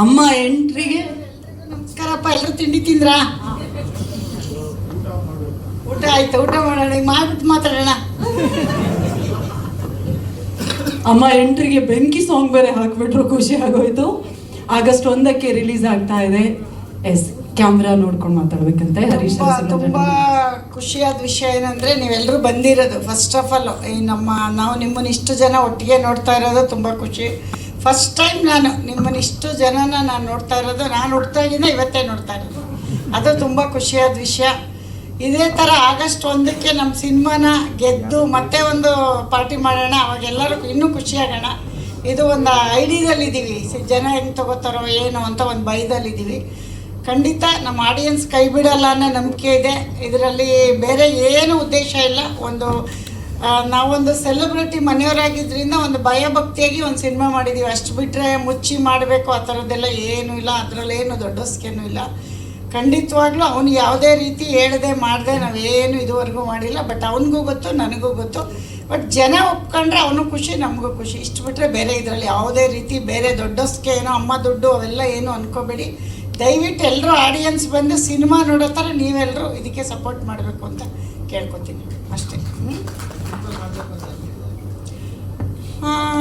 ಅಮ್ಮ ಎಂಟ್ರಿಗೆ ನಮಸ್ಕಾರಪ್ಪ ಎಲ್ಲರೂ ತಿಂಡಿ ತಿಂದ್ರಾ? ಊಟ ಆಯ್ತು? ಊಟ ಮಾಡೋಣ ಮಾಡ್ಬಿಟ್ಟು ಮಾತಾಡೋಣ. ಅಮ್ಮ ಎಂಟ್ರಿಗೆ ಬೆಂಕಿ ಸಾಂಗ್ ಬೇರೆ ಹಾಕ್ಬಿಟ್ರು, ಖುಷಿ ಆಗೋಯ್ತು. ಆಗಸ್ಟ್ ಒಂದಕ್ಕೆ ರಿಲೀಸ್ ಆಗ್ತಾ ಇದೆ. ಎಸ್ ಕ್ಯಾಮ್ರಾ ನೋಡ್ಕೊಂಡು ಮಾತಾಡ್ಬೇಕಂತೆ. ಹರೀಶ್ ತುಂಬಾ ಖುಷಿಯಾದ ವಿಷಯ ಏನಂದ್ರೆ ನೀವೆಲ್ಲರೂ ಬಂದಿರೋದು. ಫಸ್ಟ್ ಆಫ್ ಆಲ್ ಈ ನಮ್ಮ, ನಾವು ನಿಮ್ಮನ್ನ ಇಷ್ಟು ಜನ ಒಟ್ಟಿಗೆ ನೋಡ್ತಾ ಇರೋದು ತುಂಬಾ ಖುಷಿ. ಫಸ್ಟ್ ಟೈಮ್ ನಾನು, ನಿಮ್ಮನ್ನು ಇಷ್ಟು ಜನನ ನಾನು ನೋಡ್ತಾ ಇರೋದು, ನಾನು ಹುಟ್ಟಾಗಿಂದ ಇವತ್ತೇ ನೋಡ್ತಾ ಇರೋದು. ಅದು ತುಂಬ ಖುಷಿಯಾದ ವಿಷಯ. ಇದೇ ಥರ ಆಗಸ್ಟ್ ಒಂದಕ್ಕೆ ನಮ್ಮ ಸಿನಿಮಾನ ಗೆದ್ದು ಮತ್ತೆ ಒಂದು ಪಾರ್ಟಿ ಮಾಡೋಣ, ಅವಾಗ ಎಲ್ಲರೂ ಇನ್ನೂ ಖುಷಿಯಾಗೋಣ. ಇದು ಒಂದು ಐಡಿಯಾದಲ್ಲಿದ್ದೀವಿ ಜನ ಹೆಂಗೆ ತಗೋತಾರೋ ಏನು ಅಂತ ಒಂದು ಭಯದಲ್ಲಿದ್ದೀವಿ ಖಂಡಿತ ನಮ್ಮ ಆಡಿಯನ್ಸ್ ಕೈ ಬಿಡಲ್ಲ ಅನ್ನೋ ನಂಬಿಕೆ ಇದೆ. ಇದರಲ್ಲಿ ಬೇರೆ ಏನು ಉದ್ದೇಶ ಇಲ್ಲ. ಒಂದು ನಾವೊಂದು ಸೆಲೆಬ್ರಿಟಿ ಮನೆಯವರಾಗಿದ್ದರಿಂದ ಒಂದು ಭಯಭಕ್ತಿಯಾಗಿ ಒಂದು ಸಿನಿಮಾ ಮಾಡಿದ್ದೀವಿ ಅಷ್ಟು ಬಿಟ್ಟರೆ ಮುಚ್ಚಿ ಮಾಡಬೇಕು, ಆ ಥರದ್ದೆಲ್ಲ ಏನೂ ಇಲ್ಲ. ಅದರಲ್ಲೇನು ದೊಡ್ಡ ಸ್ಕೇನು ಇಲ್ಲ. ಖಂಡಿತವಾಗ್ಲೂ ಅವನು ಯಾವುದೇ ರೀತಿ ಹೇಳದೆ, ಮಾಡದೆ ನಾವೇನು ಇದುವರೆಗೂ ಮಾಡಿಲ್ಲ. ಬಟ್ ಅವನಿಗೂ ಗೊತ್ತು, ನನಗೂ ಗೊತ್ತು. ಬಟ್ ಜನ ಒಪ್ಕೊಂಡ್ರೆ ಅವನು ಖುಷಿ, ನಮಗೂ ಖುಷಿ. ಇಷ್ಟು ಬಿಟ್ಟರೆ ಬೇರೆ ಇದರಲ್ಲಿ ಯಾವುದೇ ರೀತಿ ಬೇರೆ ದೊಡ್ಡಸ್ಕೆ ಏನೋ, ಅಮ್ಮ ದುಡ್ಡು ಅವೆಲ್ಲ ಏನು ಅನ್ಕೋಬೇಡಿ. ದಯವಿಟ್ಟು ಎಲ್ಲರೂ ಆಡಿಯನ್ಸ್ ಬಂದು ಸಿನಿಮಾ ನೋಡೋ ಥರ ನೀವೆಲ್ಲರೂ ಇದಕ್ಕೆ ಸಪೋರ್ಟ್ ಮಾಡಬೇಕು ಅಂತ ಕೇಳ್ಕೊತೀನಿ. ಅಷ್ಟೇ.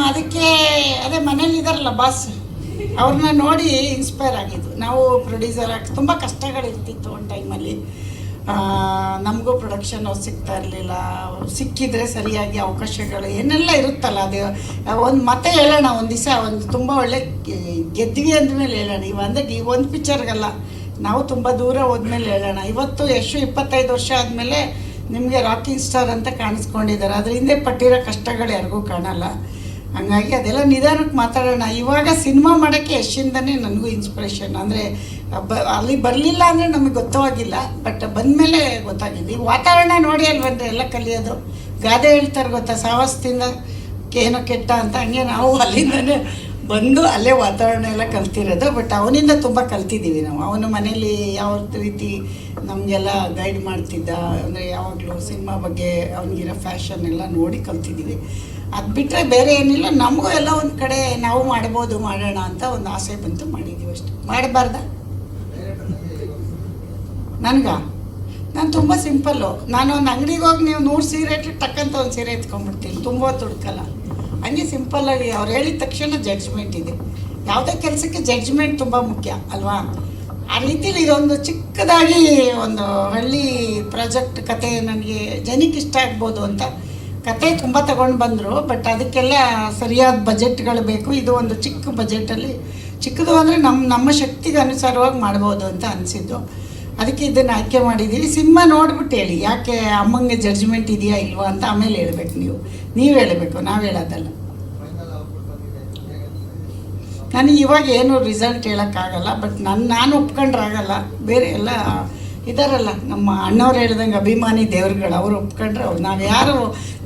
ಅದಕ್ಕೆ, ಅದೇ ಮನೇಲಿ ಇದಾರಲ್ಲ ಬಾಸ್ ಅವ್ರನ್ನ ನೋಡಿ ಇನ್ಸ್ಪೈರ್ ಆಗಿದ್ದು. ನಾವು ಪ್ರೊಡ್ಯೂಸರ್ ಆಗಿ ತುಂಬ ಕಷ್ಟಗಳಿರ್ತಿತ್ತು ಒಂದು ಟೈಮಲ್ಲಿ ನಮಗೂ ಪ್ರೊಡಕ್ಷನ್ ಅವ್ರು ಸಿಗ್ತಾ ಇರಲಿಲ್ಲ. ಸಿಕ್ಕಿದ್ರೆ ಸರಿಯಾಗಿ ಅವಕಾಶಗಳು ಏನೆಲ್ಲ ಇರುತ್ತಲ್ಲ, ಅದು, ಒಂದು ಮತ್ತೆ ಹೇಳೋಣ, ಒಂದು ದಿವಸ ಒಂದು ತುಂಬ ಒಳ್ಳೆ ಗೆದ್ವಿ ಅಂದಮೇಲೆ ಹೇಳೋಣ. ಇವ ಅಂದರೆ ಈ ಒಂದು ಪಿಕ್ಚರ್ಗಲ್ಲ ನಾವು ತುಂಬ ದೂರ ಹೋದ್ಮೇಲೆ ಹೇಳೋಣ. ಇವತ್ತು ಯಶು ಇಪ್ಪತ್ತೈದು ವರ್ಷ ಆದಮೇಲೆ ನಿಮಗೆ ರಾಕಿಂಗ್ ಸ್ಟಾರ್ ಅಂತ ಕಾಣಿಸ್ಕೊಂಡಿದ್ದಾರೆ. ಅದ್ರ ಹಿಂದೆ ಪಟ್ಟಿರೋ ಕಷ್ಟಗಳು ಯಾರಿಗೂ ಕಾಣಲ್ಲ. ಹಂಗಾಗಿ ಅದೆಲ್ಲ ನಿಧಾನಕ್ಕೆ ಮಾತಾಡೋಣ. ಇವಾಗ ಸಿನಿಮಾ ಮಾಡೋಕ್ಕೆ ಯಶಿಂದನೇ ನನಗೂ ಇನ್ಸ್ಪಿರೇಷನ್ ಅಂದರೆ ಬ, ಅಲ್ಲಿ ಬರಲಿಲ್ಲ ಅಂದರೆ ನಮಗೆ ಗೊತ್ತಾಗಿಲ್ಲ ಬಟ್ ಬಂದಮೇಲೆ ಗೊತ್ತಾಗಿದೆ. ಈ ವಾತಾವರಣ ನೋಡಿ ಅಲ್ವಂದ್ರೆ ಎಲ್ಲ ಕಲಿಯೋದು. ಗಾದೆ ಹೇಳ್ತಾರೆ ಗೊತ್ತಾ, ಸಾಹಸದಿಂದ ಏನೋ ಕೆಟ್ಟ ಅಂತ. ಹಂಗೆ ನಾವು ಅಲ್ಲಿಂದನೇ ಬಂದು ಅಲ್ಲೇ ವಾತಾವರಣ ಎಲ್ಲ ಕಲ್ತಿರೋದು ಬಟ್ ಅವನಿಂದ ತುಂಬ ಕಲ್ತಿದ್ದೀವಿ ನಾವು. ಅವನ ಮನೇಲಿ ಯಾವ ರೀತಿ ನಮಗೆಲ್ಲ ಗೈಡ್ ಮಾಡ್ತಿದ್ದ, ಅಂದರೆ ಯಾವಾಗಲೂ ಸಿನಿಮಾ ಬಗ್ಗೆ ಅವನಿಗಿರೋ ಫ್ಯಾಷನ್ ಎಲ್ಲ ನೋಡಿ ಕಲ್ತಿದ್ದೀವಿ ಅದು ಬಿಟ್ಟರೆ ಬೇರೆ ಏನಿಲ್ಲ, ನಮಗೂ ಎಲ್ಲ ಒಂದು ಕಡೆ ನಾವು ಮಾಡ್ಬೋದು, ಮಾಡೋಣ ಅಂತ ಒಂದು ಆಸೆ ಬಂತು ಮಾಡಿದ್ದೀವಿ ಅಷ್ಟು. ಮಾಡಬಾರ್ದ? ನನಗ? ನಾನು ತುಂಬ ಸಿಂಪಲ್ಲು ನಾನು ಒಂದು ಅಂಗಡಿಗೆ ಹೋಗಿ ನೀವು ನೂರು ಸೀರೆ ಟಕ್ಕಂತ ಒಂದು ಸೀರೆ ಎತ್ಕೊಂಡ್ಬಿಡ್ತೀನಿ. ತುಂಬ ಹೊತ್ತು ಹುಡ್ಕಲ್ಲ ಹಂಗೆ ಸಿಂಪಲ್ಲಾಗಿ ಅವ್ರು ಹೇಳಿದ ತಕ್ಷಣ ಜಡ್ಜ್ಮೆಂಟ್ ಇದೆ. ಯಾವುದೇ ಕೆಲಸಕ್ಕೆ ಜಡ್ಜ್ಮೆಂಟ್ ತುಂಬ ಮುಖ್ಯ, ಅಲ್ವಾ? ಆ ರೀತಿಯಲ್ಲಿ ಇದೊಂದು ಚಿಕ್ಕದಾಗಿ ಒಂದು ಹಳ್ಳಿ ಪ್ರಾಜೆಕ್ಟ್ ಕತೆ ನನಗೆ ಜನಕ್ಕೆ ಇಷ್ಟ ಆಗ್ಬೋದು ಅಂತ ಕತೆ ತುಂಬ ತಗೊಂಡು ಬಂದರು ಬಟ್ ಅದಕ್ಕೆಲ್ಲ ಸರಿಯಾದ ಬಜೆಟ್ಗಳು ಬೇಕು. ಇದು ಒಂದು ಚಿಕ್ಕ ಬಜೆಟಲ್ಲಿ ಚಿಕ್ಕದು ಅಂದರೆ ನಮ್ಮ ನಮ್ಮ ಶಕ್ತಿಗೆ ಅನುಸಾರವಾಗಿ ಮಾಡ್ಬೋದು ಅಂತ ಅನಿಸಿದ್ದು. ಅದಕ್ಕೆ ಇದನ್ನು ಆಯ್ಕೆ ಮಾಡಿದ್ದೀವಿ. ಸಿನಿಮಾ ನೋಡ್ಬಿಟ್ಟು ಹೇಳಿ, ಯಾಕೆ ಅಮ್ಮಂಗೆ ಜಡ್ಜ್ಮೆಂಟ್ ಇದೆಯಾ ಇಲ್ವಾ ಅಂತ ಆಮೇಲೆ ಹೇಳ್ಬೇಕು ನೀವು. ನೀವು ಹೇಳಬೇಕು, ನಾವು ಹೇಳೋದಲ್ಲ. ನನಗೆ ಇವಾಗ ಏನು ರಿಸಲ್ಟ್ ಹೇಳೋಕ್ಕಾಗಲ್ಲ ಬಟ್ ನನ್ನ ನಾನು ಒಪ್ಕೊಂಡ್ರಾಗಲ್ಲ. ಬೇರೆ ಎಲ್ಲ ಇದಾರಲ್ಲ, ನಮ್ಮ ಅಣ್ಣವ್ರು ಹೇಳ್ದಂಗೆ ಅಭಿಮಾನಿ ದೇವ್ರುಗಳು, ಅವ್ರು ಒಪ್ಕೊಂಡ್ರೆ ಅವ್ರು ನಾವು ಯಾರು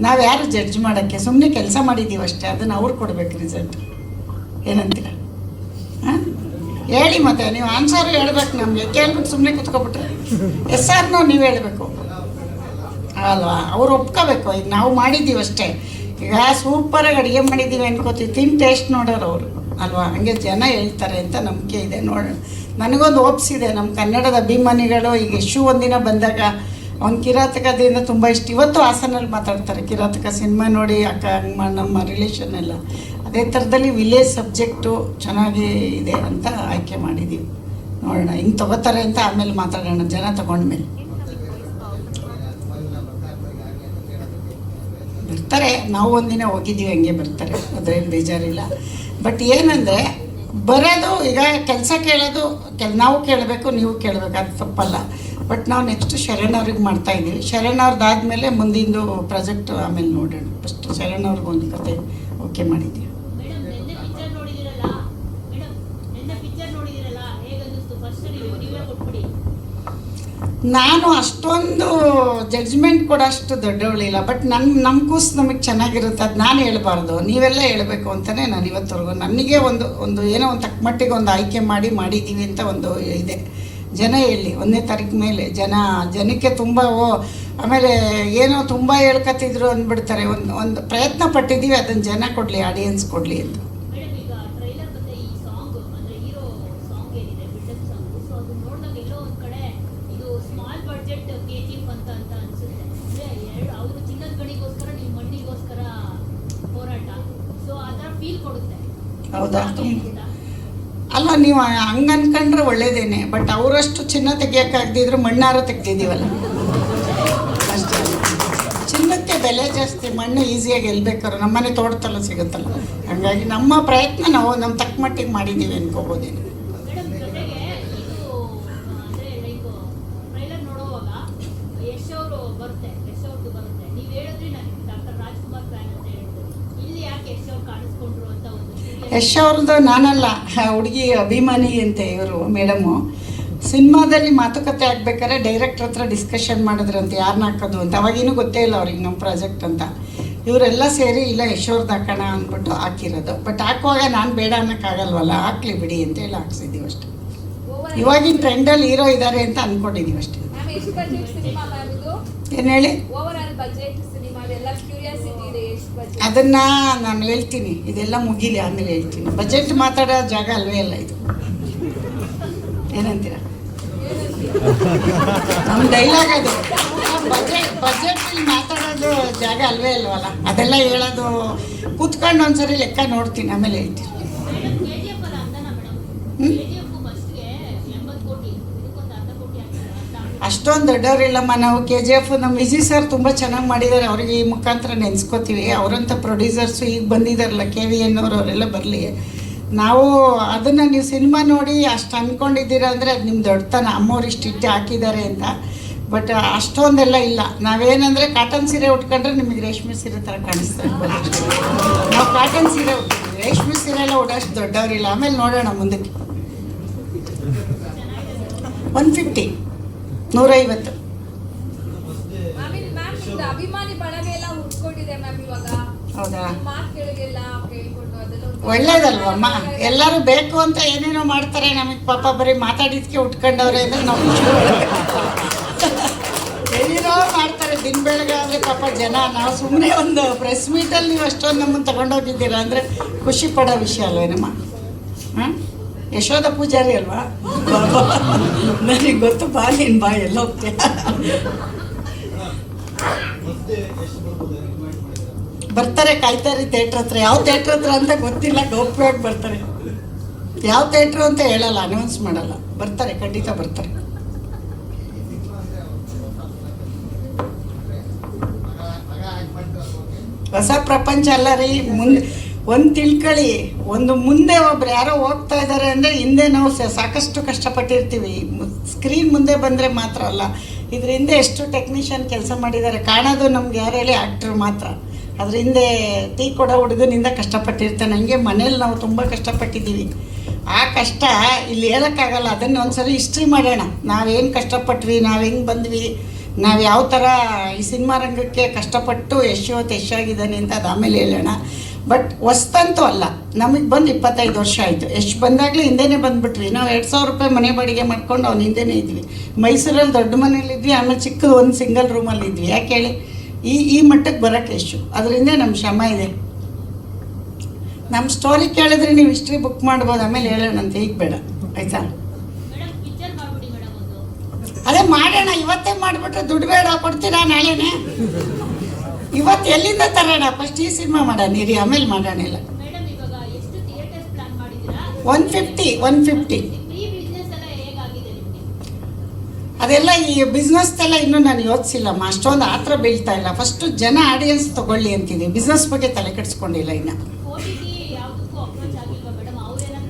ನಾವು ಯಾರು ಜಡ್ಜ್ ಮಾಡೋಕ್ಕೆ ಸುಮ್ಮನೆ ಕೆಲಸ ಮಾಡಿದ್ದೀವಿ ಅಷ್ಟೇ, ಅದನ್ನು ಅವ್ರು ಕೊಡ್ಬೇಕು ರಿಸಲ್ಟ್ ಏನಂತೀರ? ಹೇಳಿ ಮತ್ತೆ, ನೀವು ಆನ್ಸರ್ ಹೇಳ್ಬೇಕು ನಮಗೆ. ಕೇಳ್ಬಿಟ್ಟು ಸುಮ್ಮನೆ ಕುತ್ಕೊಬಿಟ್ರೆ ಎಸ್ ಆರ್ನೋ ನೀವು ಹೇಳಬೇಕು. ಅಲ್ವಾ? ಅವ್ರು ಒಪ್ಕೋಬೇಕು. ಈಗ ನಾವು ಮಾಡಿದ್ದೀವಿ ಅಷ್ಟೇ. ಈಗ ಸೂಪರಾಗಿ ಅಡುಗೆ ಮಾಡಿದ್ದೀವಿ ಅನ್ಕೋತೀವಿ. ತಿನ್ ಟೇಸ್ಟ್ ನೋಡೋರು ಅವರು. ಅಲ್ವಾ? ಹಂಗೆ ಜನ ಹೇಳ್ತಾರೆ ಅಂತ ನಂಬಿಕೆ ಇದೆ. ನೋಡೋಣ ನನಗೊಂದು ಒಪ್ಸಿದೆ ನಮ್ಮ ಕನ್ನಡದ ಅಭಿಮಾನಿಗಳು ಈಗ ಶೂ ಒಂದಿನ ಬಂದಾಗ ಅವ್ನು ಕಿರಾತಕದಿಂದ ತುಂಬ ಇಷ್ಟ. ಇವತ್ತು ಹಾಸನಲ್ಲಿ ಮಾತಾಡ್ತಾರೆ. ಕಿರಾತಕ ಸಿನಿಮಾ ನೋಡಿ ಅಕ್ಕ ನಮ್ಮ ರಿಲೇಷನ್ ಎಲ್ಲ. ಅದೇ ಥರದಲ್ಲಿ ವಿಲೇಜ್ ಸಬ್ಜೆಕ್ಟು ಚೆನ್ನಾಗಿ ಇದೆ ಅಂತ ಆಯ್ಕೆ ಮಾಡಿದ್ದೀವಿ ನೋಡೋಣ, ಹಿಂಗೆ ತಗೋತಾರೆ ಅಂತ ಆಮೇಲೆ ಮಾತಾಡೋಣ, ಜನ ತಗೊಂಡ್ಮೇಲೆ. ಬರ್ತಾರೆ, ನಾವು ಒಂದಿನ ಹೋಗಿದ್ದೀವಿ, ಹಂಗೆ ಬರ್ತಾರೆ ಅದ್ರೇನು ಬೇಜಾರಿಲ್ಲ. ಬಟ್ ಏನಂದರೆ, ಬರೋದು, ಈಗ ಕೆಲಸ ಕೇಳೋದು, ಕೆಲ್, ನಾವು ಕೇಳಬೇಕು, ನೀವು ಕೇಳಬೇಕು, ಅದು ತಪ್ಪಲ್ಲ. ಬಟ್ ನಾವು ನೆಕ್ಸ್ಟ್ ಶರಣವ್ರಿಗೆ ಮಾಡ್ತಾ ಇದ್ದೀವಿ. ಶರಣ್ ಅವ್ರದ್ದಾದ್ಮೇಲೆ ಮುಂದಿಂದು ಪ್ರಾಜೆಕ್ಟ್ ಆಮೇಲೆ ನೋಡೋಣ. ಫಸ್ಟ್ ಶರಣವ್ರಿಗೆ ಒಂದು ಕತೆ ಓಕೆ ಮಾಡಿದ್ದೀವಿ ಮೇಡಮ್ ನಿನ್ನೆ ಪಿಕ್ಚರ್ ನೋಡಿದಿರಲ್ಲ ಮೇಡಮ್ ನಿನ್ನೆ ಪಿಕ್ಚರ್ ನೋಡಿದಿರಲ್ಲ ಹೇಗನ್ನಿಸ್ತು ಫಸ್ಟ್ ನೀವು ನೀವೇ ಕೊಟ್ಬಿಡಿ ನಾನು ಅಷ್ಟೊಂದು ಜಡ್ಜ್ಮೆಂಟ್ ಕೊಡೋಷ್ಟು ದೊಡ್ಡವಳಿಲ್ಲ ಬಟ್ ನನ್ನ ನಮ್ಮ ಕೂಸು ನಮಗೆ ಚೆನ್ನಾಗಿರುತ್ತೆ, ಅದು ನಾನು ಹೇಳ್ಬಾರ್ದು. ನೀವೆಲ್ಲ ಹೇಳಬೇಕು ಅಂತಲೇ ನಾನು ಇವತ್ತವರೆಗೂ. ನನಗೆ ಒಂದು ಒಂದು ಏನೋ ಒಂದು ತಕ್ಕ ಮಟ್ಟಿಗೆ ಒಂದು ಆಯ್ಕೆ ಮಾಡಿ ಮಾಡಿದ್ದೀವಿ ಅಂತ ಒಂದು ಇದೆ. ಜನ ಹೇಳಿ, ಒಂದನೇ ತಾರೀಕು ಮೇಲೆ ಜನ, ಜನಕ್ಕೆ ತುಂಬ, ಓ, ಆಮೇಲೆ ಏನೋ ತುಂಬ ಹೇಳ್ಕತ್ತಿದ್ರು ಅಂದ್ಬಿಡ್ತಾರೆ. ಒಂದು ಒಂದು ಪ್ರಯತ್ನ ಪಟ್ಟಿದ್ದೀವಿ ಅದನ್ನು ಜನ ಕೊಡಲಿ ಆಡಿಯನ್ಸ್ ಕೊಡಲಿ ಅಂತ ಮೇಡಮ್ ಈಗ ಟ್ರೈಲರ್ ಮತ್ತೆ ಈ ಸಾಂಗ್ ಅಂದ್ರೆ ಹೀರೋ ಅಂತ ಅನ್ಸುತ್ತೆ ಅಂದ್ರೆ ಎರಡು ಅವರು ಚಿನ್ನದ ಗಣಿಗೋಸ್ಕರ ನೀವು ಮಣ್ಣಿಗೋಸ್ಕರ ಹೋರಾಟ ಸೊ ಅದರ ಫೀಲ್ ಕೊಡುತ್ತೆ ಹೌದಾ? ಅಲ್ಲ ನೀವು ಹಂಗೆ ಅನ್ಕೊಂಡ್ರೆ ಒಳ್ಳೇದೇನೆ ಬಟ್ ಅವರಷ್ಟು ಚಿನ್ನ ತೆಗಿಯೋಕ್ಕಾಗದಿದ್ರು ಮಣ್ಣಾರು ತೆಗ್ದಿದ್ದೀವಲ್ಲ. ಅಷ್ಟೇ. ಚಿನ್ನಕ್ಕೆ ಬೆಲೆ ಜಾಸ್ತಿ ಮಣ್ಣು ಈಸಿಯಾಗಿ ಎಲ್ಬೇಕಾದ್ರೆ ನಮ್ಮನೆ ತೋಟದಲ್ಲ ಸಿಗುತ್ತಲ್ಲ. ಹಾಗಾಗಿ ನಮ್ಮ ಪ್ರಯತ್ನ ನಾವು ನಮ್ಮ ತಕ್ಕ ಮಟ್ಟಿಗೆ ಮಾಡಿದ್ದೀವಿ ಅನ್ಕೋಬೋದೇನು ಮೇಡಮ್ ಜೊತೆಗೆ ಇದು ಆ, ಅಂದ್ರೆ ಲೈಕ್ ಟ್ರೈಲರ್ ನೋಡುವಾಗ ಯಶ್ ಅವರು ಬರುತ್ತೆ ಯಶ್ ಅವ್ರದ್ದು ಬರುತ್ತೆ ನೀವು ಹೇಳಿದ್ರಿ ನನಗೆ ಡಾಕ್ಟರ್ ರಾಜ್ಕುಮಾರ್ ಫ್ಯಾನ್ ಅಂತ ಹೇಳಿದ್ರು ಇಲ್ಲಿ ಯಾಕೆ ಯಶ್ ಅವ್ರು ಕಾಣಿಸ್ಕೊಂಡ್ರು ಅಂತ ಒಂದು curiosity. ಯಶ್ ಅವ್ರದ್ದು ನಾನಲ್ಲ ಹುಡುಗಿ ಅಭಿಮಾನಿ ಅಂತೆ ಇವರು ಮೇಡಮು. ಸಿನಿಮಾದಲ್ಲಿ ಮಾತುಕತೆ ಆಗ್ಬೇಕಾದ್ರೆ ಡೈರೆಕ್ಟ್ರ್ ಹತ್ರ ಡಿಸ್ಕಷನ್ ಮಾಡಿದ್ರಂತೆ ಯಾರನ್ನ ಹಾಕೋದು ಅಂತ. ಅವಾಗೇನು ಗೊತ್ತೇ ಇಲ್ಲ ಅವ್ರಿಗೆ ನಮ್ಮ ಪ್ರಾಜೆಕ್ಟ್ ಅಂತ. ಇವರೆಲ್ಲ ಸೇರಿ ಇಲ್ಲ ಯಶೋರ್ದು ಹಾಕೋಣ ಅಂದ್ಬಿಟ್ಟು ಹಾಕಿರೋದು. ಬಟ್ ಹಾಕುವಾಗ ನಾನು ಬೇಡ ಅನ್ನೋಕ್ಕಾಗಲ್ವಲ್ಲ ಹಾಕ್ಲಿ ಬಿಡಿ ಅಂತೇಳಿ ಹಾಕ್ಸಿದ್ದೀವಿ ಅಷ್ಟೆ. ಇವಾಗಿನ ಟ್ರೆಂಡಲ್ಲಿ ಹೀರೋ ಇದ್ದಾರೆ ಅಂತ ಅಂದ್ಕೊಂಡಿದ್ದೀವಿ ಅಷ್ಟೇ. ಏನು ಹೇಳಿ? ಅದನ್ನ ನಾನು ಹೇಳ್ತೀನಿ. ಇದೆಲ್ಲ ಮುಗಿಲಿ, ಆಮೇಲೆ ಹೇಳ್ತೀನಿ. ಬಜೆಟ್ ಮಾತಾಡೋ ಜಾಗ ಅಲ್ವೇ ಅಲ್ಲ ಇದು. ಏನಂತೀರ? ನಮ್ಮ ಡೈಲಾಗ್ ಅದು. ಬಜೆಟ್ ಬಜೆಟ್ ಮಾತಾಡೋದು ಜಾಗ ಅಲ್ವೇ ಅಲ್ವಲ್ಲ? ಅದೆಲ್ಲ ಹೇಳೋದು, ಕೂತ್ಕೊಂಡು ಒಂದ್ಸರಿ ಲೆಕ್ಕ ನೋಡ್ತೀನಿ, ಆಮೇಲೆ ಹೇಳ್ತೀನಿ. ಮೇಡಮ್ ಕೆ ಜಿ ಎಫ್ ಅಲ್ಲ ಅಂತಾನ madam hmm? K G F ಫಸ್ಟ್ಗೆ ಎಂಬತ್ತು ಕೋಟಿ ಇದಕ್ಕೊಂದು ಅರ್ಧ ಕೋಟಿ ಆಗ್ತದೆ ಅಂತ ಆಗ್ಬಿಟ್ಟು. ಅಷ್ಟೊಂದು ದೊಡ್ಡವರಿಲ್ಲಮ್ಮ. ನಾವು ಕೆ ಜಿ ಎಫ್ ನಮ್ಮ ವಿಜಿ ಸರ್ ತುಂಬ ಚೆನ್ನಾಗಿ ಮಾಡಿದ್ದಾರೆ ಅವ್ರಿಗೆ ಈ ಮುಖಾಂತರ ನೆನೆಸ್ಕೋತೀವಿ. ಅವರಂಥ ಪ್ರೊಡ್ಯೂಸರ್ಸು ಈಗ ಬಂದಿದ್ದಾರಲ್ಲ ಕೆ ವಿ ಎನ್ ಅವರು ಅವರೆಲ್ಲ ಬರಲಿ. ನಾವು ಅದನ್ನು ನೀವು ಸಿನಿಮಾ ನೋಡಿ ಅಷ್ಟು ಅಂದ್ಕೊಂಡಿದ್ದೀರಾ ಅಂದರೆ ಅದು ನಿಮ್ಮ ದೊಡ್ಡತನ. ಅಮ್ಮವ್ರು ಇಷ್ಟು ಇಟ್ಟು ಹಾಕಿದ್ದಾರೆ ಅಂತ. ಬಟ್ ಅಷ್ಟೊಂದೆಲ್ಲ ಇಲ್ಲ. ನಾವೇನಂದರೆ ಕಾಟನ್ ಸೀರೆ ಉಟ್ಕೊಂಡ್ರೆ ನಿಮಗೆ ರೇಷ್ಮೆ ಸೀರೆ ಥರ ಕಾಣಿಸ್ತಾ ಇರ್ಬೋದು. ನಾವು ಕಾಟನ್ ಸೀರೆ ರೇಷ್ಮೆ ಸೀರೆ ಎಲ್ಲ ಉಡೋಷ್ಟು ದೊಡ್ಡವರಿಲ್ಲ. ಆಮೇಲೆ ನೋಡೋಣ ಮುಂದಕ್ಕೆ. ಒನ್ ಫಿಫ್ಟಿ ನೂರೈವತ್ತು. ಹೌದಾ? ಒಳ್ಳೇದಲ್ವಮ್ಮ ಎಲ್ಲರೂ ಬೇಕು ಅಂತ ಏನೇನೋ ಮಾಡ್ತಾರೆ. ನಮಗೆ ಪಾಪ ಬರೀ ಮಾತಾಡಿದ್ಕೆ ಉಟ್ಕೊಂಡವ್ರೆ ಅಂದ್ರೆ ನಾವು ಏನೇನೋ ಮಾಡ್ತಾರೆ. ದಿನ ಬೆಳಗಾದ್ರೆ ಪಾಪ ಜನ ನಾವು ಸುಮ್ಮನೆ ಒಂದು ಪ್ರೆಸ್ ಮೀಟಲ್ಲಿ ನೀವು ಅಷ್ಟೊಂದು ನಮ್ಮನ್ನು ತಗೊಂಡೋಗಿದ್ದೀರಾ ಅಂದರೆ ಖುಷಿ ಪಡೋ ವಿಷಯ ಅಲ್ವೇನಮ್ಮ? ಹಾಂ ಯಶೋಧ ಪೂಜಾರಿ ಅಲ್ವಾ? ನನಗೆ ಗೊತ್ತು ಬಾ ನೀನು ಬಾ ಎಲ್ಲ ಹೋಗ್ತೀಯ ಬರ್ತಾರೆ ಕಾಯ್ತಾರೆ ಥಿಯೇಟ್ರ್ ಹತ್ರ. ಯಾವ ಥಿಯೇಟ್ರ್ ಹತ್ರ ಅಂತ ಗೊತ್ತಿಲ್ಲ ಗೌಪ್ಯವಾಗಿ ಬರ್ತಾರೆ. ಯಾವ ಥಿಯೇಟ್ರು ಅಂತ ಹೇಳಲ್ಲ ಅನೌನ್ಸ್ ಮಾಡಲ್ಲ. ಬರ್ತಾರೆ, ಖಂಡಿತ ಬರ್ತಾರೆ. ಹೊಸ ಪ್ರಪಂಚ ಅಲ್ಲ ರೀ. ಮುಂದೆ ಒಂದು ತಿಳ್ಕೊಳ್ಳಿ ಒಂದು ಮುಂದೆ ಒಬ್ರು ಯಾರೋ ಹೋಗ್ತಾ ಇದ್ದಾರೆ ಅಂದರೆ ಹಿಂದೆ ನಾವು ಸಾಕಷ್ಟು ಕಷ್ಟಪಟ್ಟಿರ್ತೀವಿ. ಸ್ಕ್ರೀನ್ ಮುಂದೆ ಬಂದರೆ ಮಾತ್ರ ಅಲ್ಲ. ಇದ್ರ ಹಿಂದೆ ಎಷ್ಟು ಟೆಕ್ನಿಷಿಯನ್ ಕೆಲಸ ಮಾಡಿದ್ದಾರೆ ಕಾಣೋದು ನಮ್ಗೆ ಯಾರು ಹೇಳಿ ಆ್ಯಕ್ಟ್ರ್ ಮಾತ್ರ. ಅದ್ರ ಹಿಂದೆ ಟೀ ಕೊಡೋ ಹುಡುಗನಿಂದ ಕಷ್ಟಪಟ್ಟಿರ್ತಾನೆ. ಹಂಗೆ ಮನೇಲಿ ನಾವು ತುಂಬ ಕಷ್ಟಪಟ್ಟಿದ್ದೀವಿ. ಆ ಕಷ್ಟ ಇಲ್ಲಿ ಹೇಳೋಕ್ಕಾಗಲ್ಲ. ಅದನ್ನು ಒಂದ್ಸರಿ ಹಿಸ್ಟ್ರಿ ಮಾಡೋಣ. ನಾವೇನು ಕಷ್ಟಪಟ್ವಿ, ನಾವು ಹೆಂಗೆ ಬಂದ್ವಿ, ನಾವು ಯಾವ ಥರ ಈ ಸಿನಿಮಾ ರಂಗಕ್ಕೆ ಕಷ್ಟಪಟ್ಟು ಯಶೋತ್ ಯಶಾಗಿದ್ದಾನೆ ಅಂತ ಅದು ಆಮೇಲೆ ಹೇಳೋಣ. ಬಟ್ ಹೊಸ್ತಂತೂ ಅಲ್ಲ. ನಮಗೆ ಬಂದು ಇಪ್ಪತ್ತೈದು ವರ್ಷ ಆಯಿತು. ಎಷ್ಟು ಬಂದಾಗಲೇ ಹಿಂದೆನೇ ಬಂದುಬಿಟ್ವಿ ನಾವು ಎರಡು ಸಾವಿರ ರೂಪಾಯಿ ಮನೆ ಬಾಡಿಗೆ ಮಾಡ್ಕೊಂಡು ಅವ್ನು ಹಿಂದೆನೇ ಇದ್ವಿ. ಮೈಸೂರಲ್ಲಿ ದೊಡ್ಡ ಮನೇಲಿದ್ವಿ ಆಮೇಲೆ ಚಿಕ್ಕದು ಒಂದು ಸಿಂಗಲ್ ರೂಮಲ್ಲಿ ಇದ್ವಿ. ಯಾಕೆ ಹೇಳಿ? ಈ ಈ ಮಟ್ಟಕ್ಕೆ ಬರೋಕ್ಕೆ ಎಷ್ಟು? ಅದರಿಂದ ನಮ್ಮ ಶ್ರಮ ಇದೆ. ನಮ್ಮ ಸ್ಟೋರಿ ಕೇಳಿದ್ರೆ ನೀವು ಹಿಸ್ಟ್ರಿ ಬುಕ್ ಮಾಡ್ಬೋದು. ಆಮೇಲೆ ಹೇಳೋಣಂತೆ ಈಗ ಬೇಡ. ಆಯಿತಾ? ಅದೇ ಮಾಡೋಣ. ಇವತ್ತೇ ಮಾಡಿಬಿಟ್ರೆ ದುಡ್ಡು ಬೇಡ, ಕೊಡ್ತೀರಾ ನಾಳೆನೇ? ಇವತ್ತು ಎಲ್ಲಿಂದ ತರೋಣ? ಫಸ್ಟ್ ಈ ಸಿನಿಮಾ ಮಾಡೋಣ ಇರಿ ಆಮೇಲೆ ಮಾಡೋಣ ಇಲ್ಲ one fifty one fifty business ಎಲ್ಲ ಅದೆಲ್ಲ ಈ ಬಿಸ್ನೆಸ್ದೆಲ್ಲ ಇನ್ನೂ ನಾನು ಯೋಚಿಸಿಲ್ಲಮ್ಮ ಅಷ್ಟೊಂದು ಆತ್ರ ಬೀಳ್ತಾ ಇಲ್ಲ. ಫಸ್ಟು ಜನ ಆಡಿಯನ್ಸ್ ತಗೊಳ್ಳಿ ಅಂತಿದೆ ಬಿಸ್ನೆಸ್ ಬಗ್ಗೆ ತಲೆ ಕೆಡಿಸ್ಕೊಂಡಿಲ್ಲ ಇನ್ನು.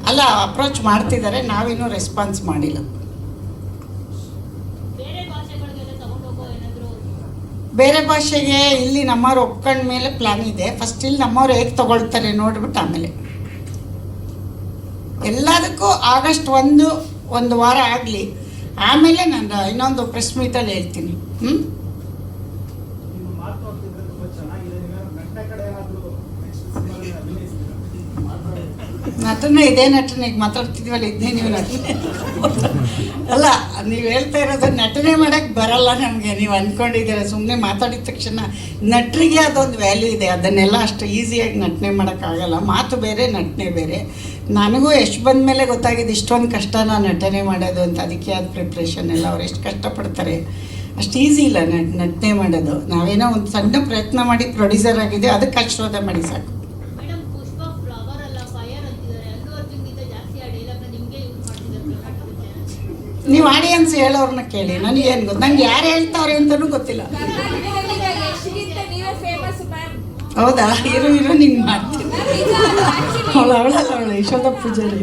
ಅಲ್ಲ ಅಪ್ರೋಚ್ ಮಾಡ್ತಿದ್ದಾರೆ. ನಾವಿನ್ನೂ ರೆಸ್ಪಾನ್ಸ್ ಮಾಡಿಲ್ಲ ಬೇರೆ ಭಾಷೆಗಳಿಗೆಲ್ಲ ತಗೊಂಡೋಗೋ ಏನಾದ್ರು ಬೇರೆ ಭಾಷೆಗೆ ಇಲ್ಲಿ ನಮ್ಮವ್ರು ಒಪ್ಕೊಂಡ ಮೇಲೆ ಪ್ಲ್ಯಾನ್ ಇದೆ. ಫಸ್ಟ್ ಇಲ್ಲಿ ನಮ್ಮವ್ರು ಹೇಗೆ ತಗೊಳ್ತಾರೆ ನೋಡ್ಬಿಟ್ಟು ಆಮೇಲೆ. ಎಲ್ಲದಕ್ಕೂ ಆಗಸ್ಟ್ ಒಂದು ಒಂದು ವಾರ ಆಗಲಿ. ಆಮೇಲೆ ನಾನು ಇನ್ನೊಂದು ಪ್ರೆಸ್ ಮೀಟಲ್ಲಿ ಹೇಳ್ತೀನಿ. ಹ್ಞೂ ನಿಮ್ಮ ಮಾತು ನೋಡ್ತಿದ್ರೆ ತುಂಬಾ ಚೆನ್ನಾಗಿದೆ ನೀವು ನಟನೆ ಕಡೆ ಏನಾದ್ರು ನೆಕ್ಸ್ಟ್ ಸಿನಿಮಾದಲ್ಲಿ ಅಭಿನಯಿಸ್ತೀರಾ ಮಾತಾಡಿ ನಟನೆ ಇದೇ, ನಟನೆ ಈಗ ಮಾತಾಡ್ತಿದ್ವಲ್ಲ, ಇದ್ದೇ ನೀವು ನಟನೆ. ಅಲ್ಲ, ನೀವು ಹೇಳ್ತಾ ಇರೋದು ನಟನೆ ಮಾಡೋಕ್ಕೆ ಬರಲ್ಲ ನಮಗೆ ನೀವು ಅಂದ್ಕೊಂಡಿದ್ದೀರ ಸುಮ್ಮನೆ ಮಾತಾಡಿದ ತಕ್ಷಣ ನಟರಿಗೆ ಅದೊಂದು ವ್ಯಾಲ್ಯೂ ಇದೆ, ಅದನ್ನೆಲ್ಲ ಅಷ್ಟು ಈಸಿಯಾಗಿ ನಟನೆ ಮಾಡೋಕ್ಕಾಗಲ್ಲ ಮಾತು ಬೇರೆ, ನಟನೆ ಬೇರೆ. ನನಗೂ ಎಷ್ಟು ಬಂದ ಮೇಲೆ ಗೊತ್ತಾಗಿದೆ, ಇಷ್ಟೊಂದು ಕಷ್ಟನ ನಟನೆ ಮಾಡೋದು ಅಂತ, ಅದಕ್ಕೆ ಆದ ಪ್ರಿಪ್ರೇಷನ್ ಎಲ್ಲ ಅವ್ರು ಎಷ್ಟು ಕಷ್ಟಪಡ್ತಾರೆ. ಅಷ್ಟು ಈಸಿ ಇಲ್ಲ ನಟ್, ನಟನೆ ಮಾಡೋದು. ನಾವೇನೋ ಒಂದು ಸಣ್ಣ ಪ್ರಯತ್ನ ಮಾಡಿ ಪ್ರೊಡ್ಯೂಸರ್ ಆಗಿದೆ ಅದಕ್ಕೆ ಆಶೀರ್ವಾದ ಮಾಡಿ ಸಾಕು ಮೇಡಮ್ ಪುಷ್ಪ ಫ್ಲವರ್ ಅಲ್ಲ ಫೈರ್ ಅಂತಿದ್ದಾರೆ ಅಲ್ಲು ಅರ್ಜುನ್ಗಿಂತ ಜಾಸ್ತಿ ಆ ಡೈಲಾಗ್ನ ನಿಮಗೆ ಯೂಸ್ ಮಾಡ್ತಿದ್ದಾರೆ ಕರ್ನಾಟಕದ ಜನ ನೀವು ಆಡಿಯನ್ಸ್ ಹೇಳೋರ್ನ ಕೇಳಿ ನನಗೆ ಏನು ಗೊತ್ತು? ನಂಗೆ ಯಾರು ಹೇಳ್ತಾವ್ರೆ ಅಂತಲೂ ಗೊತ್ತಿಲ್ಲ. ಕರ್ನಾಟಕದಲ್ಲಿ ನೀವೇ ಫೇಮಸ್ ಮ್ಯಾಮ್ ಹೌದಾ? ಇರು ಇರು ನಿಂಗೆ ಮಾಡ್ತೀನಿ ನಿಜ actually. ಅವಳು ಅವಳಲ್ಲ ಅವಳು ಯಶೋಧ ಪೂಜಾರಿ.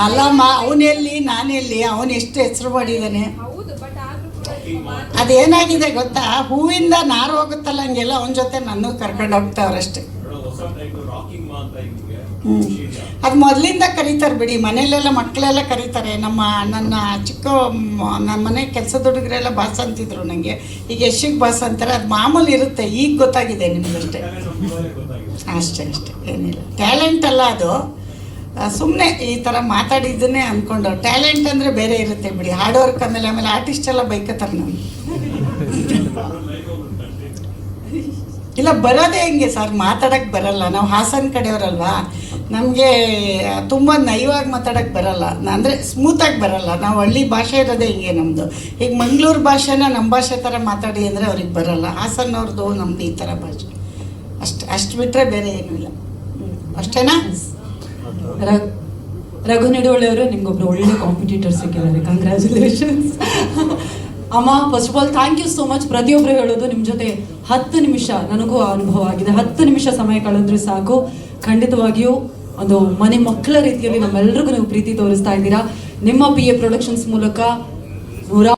ಅಲ್ಲಮ್ಮ ಅವನೆಲ್ಲಿ ನಾನೆಲ್ಲಿ ಅವನು ಎಷ್ಟು ಹೆಸರು ಮಾಡಿದ್ದಾನೆ ಹೌದು ಬಟ್ ಆದ್ರೂ ಕೂಡ ನಿಮ್ಮ ಮಾತು ಅದೇನಾಗಿದೆ ಗೊತ್ತಾ? ಹೂವಿಂದ ನಾರು ಹೋಗುತ್ತಲ್ಲ ಹಂಗೆಲ್ಲ ಅವನ ಜೊತೆ ನನ್ನ ಕರ್ಕೊಂಡು ಹೋಗ್ತಾವ್ರಷ್ಟೇ. ಅದು ಮೊದಲಿಂದ ಕರೀತಾರೆ ಬಿಡಿ. ಮನೇಲೆಲ್ಲ ಮಕ್ಕಳೆಲ್ಲ ಕರೀತಾರೆ. ನಮ್ಮ ನನ್ನ ಚಿಕ್ಕ ನನ್ನ ಮನೆ ಕೆಲಸದ ಹುಡುಗರೆಲ್ಲ ಬಾಸ್ ಅಂತಿದ್ರು ನನಗೆ ಈಗ ಯಶಿಗೆ ಬಾಸ್ ಅಂತಾರೆ. ಅದು ಮಾಮೂಲಿ ಇರುತ್ತೆ. ಈಗ ಗೊತ್ತಾಗಿದೆ ನಿಮಗಷ್ಟೇ. ಅಷ್ಟೇ ಅಷ್ಟೇ. ಏನಿಲ್ಲ. ಟ್ಯಾಲೆಂಟ್ ಅಲ್ಲ ಅದು. ಸುಮ್ಮನೆ ಈ ಥರ ಮಾತಾಡಿದ್ದನ್ನೇ ಅಂದ್ಕೊಂಡು ಟ್ಯಾಲೆಂಟ್ ಅಂದರೆ ಬೇರೆ ಇರುತ್ತೆ ಬಿಡಿ. ಹಾರ್ಡ್ವರ್ಕ್ ಆಮೇಲೆ ಆಮೇಲೆ ಆರ್ಟಿಸ್ಟ್ ಎಲ್ಲ ಬೈಕತ್ತಾರೆ ನಾನು ಇಲ್ಲ, ಬರೋದೇ ಹೆಂಗೆ ಸರ್? ಮಾತಾಡಕ್ಕೆ ಬರಲ್ಲ. ನಾವು ಹಾಸನ ಕಡೆಯವರಲ್ವಾ? ನಮಗೆ ತುಂಬ ನಯವಾಗಿ ಮಾತಾಡಕ್ಕೆ ಬರಲ್ಲ. ಅಂದರೆ ಸ್ಮೂತಾಗಿ ಬರಲ್ಲ. ನಾವು ಹಳ್ಳಿ ಭಾಷೆ ಇರೋದೇ ಹಿಂಗೆ ನಮ್ಮದು ಈಗ ಮಂಗಳೂರು ಭಾಷೆನ ನಮ್ಮ ಭಾಷೆ ಥರ ಮಾತಾಡಿ ಅಂದರೆ ಅವ್ರಿಗೆ ಬರಲ್ಲ. ಹಾಸನವ್ರದ್ದು ನಮ್ಮದು ಈ ಥರ ಭಾಷೆ. ಅಷ್ಟು ಅಷ್ಟು ಬಿಟ್ಟರೆ ಬೇರೆ ಏನೂ ಇಲ್ಲ. ಅಷ್ಟೇನಾ? ರಘು ನಿಡುವಳಿಯವರು ನಿಮ್ಗೊಬ್ರು ಒಳ್ಳೆ ಕಾಂಪಿಟೇಟರ್ ಸಿಕ್ಕಿದ್ದಾರೆ ಕಂಗ್ರ್ಯಾಚುಲೇಷನ್ಸ್ ಅಮ್ಮ first of all thank you so much ಪ್ರತಿಯೊಬ್ಬರು ಹೇಳೋದು ನಿಮ್ಮ ಜೊತೆ ಹತ್ತು ನಿಮಿಷ ನನಗೂ ಅನುಭವ ಆಗಿದೆ. ಹತ್ತು ನಿಮಿಷ ಸಮಯ ಕಳೆದ್ರೆ ಸಾಕು. ಖಂಡಿತವಾಗಿಯೂ ಒಂದು ಮನೆ ಮಕ್ಕಳ ರೀತಿಯಲ್ಲಿ ನಮ್ಮೆಲ್ಲರಿಗೂ ನೀವು ಪ್ರೀತಿ ತೋರಿಸ್ತಾ ಇದ್ದೀರಾ. ನಿಮ್ಮ ಪಿ ಎ ಪ್ರೊಡಕ್ಷನ್ಸ್ ಮೂಲಕ ನೂರ